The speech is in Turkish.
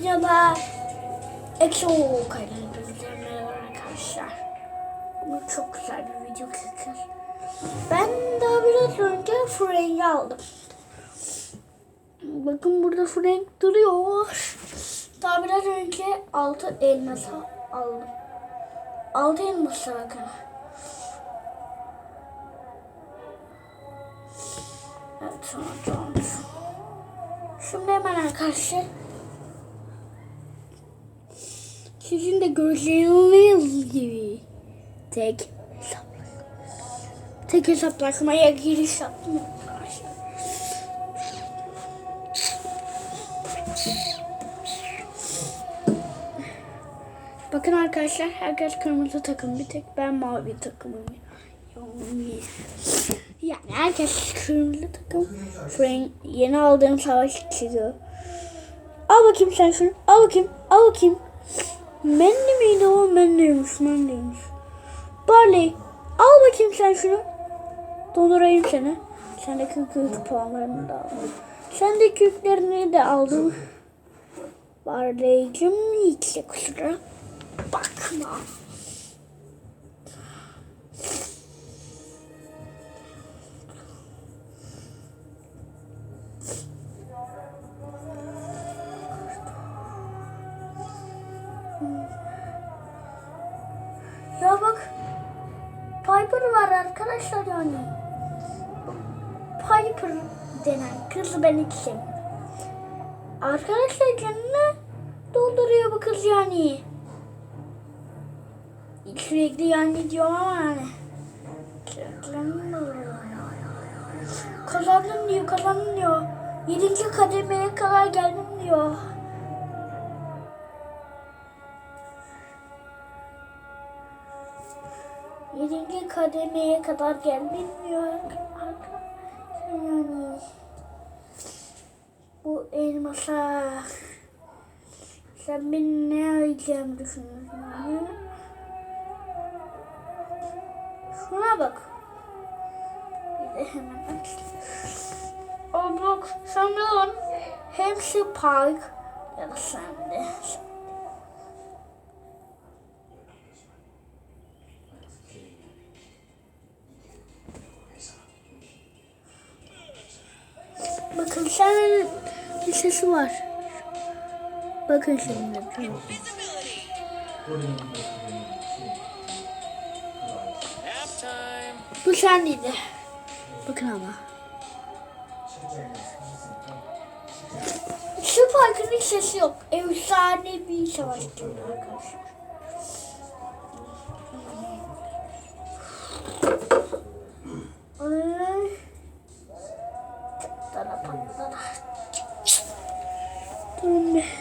videoda Exo kaydediyoruz merhaba arkadaşlar. Bu çok güzel bir video kızım. Ben daha biraz önce Frank'i aldım. Bakın burada Frank duruyor. Daha biraz önce altı elması aldım. Altı elması bakın. Evet tamam. Şimdi hemen arkadaşlar sizin de göreceğiniz gibi tek. Tek hesaplaşmaya giriş yaptım. Bakın arkadaşlar herkes kırmızı takım bir tek ben mavi takımım. Yani herkes kırmızı takım. Frank yeni aldığım savaş çiziyor. Al bakayım sen şunu. Al bakayım. Al bakayım. Menli miydi o? Menliymiş. Menliymiş. Barley. Al bakayım sen şunu. Doldurayım seni. Sendeki kök puanlarını da aldım. Sendeki yüklerini de aldım. Barley'cim hiç de kusura bakma. Ya bak Piper var arkadaşlar yani. Piper denen kızı ben hiç. Arkadaşlar canını dolduruyor bu kız yani. Sürekli yani diyor ama yani. Sürekli dolduruyor. Kazandım diyor, kazandım diyor. Yedinci kademeye kadar geldim diyor. Yedinci kademeye kadar geldim diyor. Yani bu elmasa sen beni ne arayacağımı düşünüyorsun? yani? Şuna bak. Bir de hemen aç. O bak sanırım hepsi park ya da sende. Bakın sen bir sesi var. Bakın şimdi. Halftime. Bu sendeydi. Bakın ama. Şu parkın hiç sesi yok. Efsane bir savaş arkadaşlar. Amen.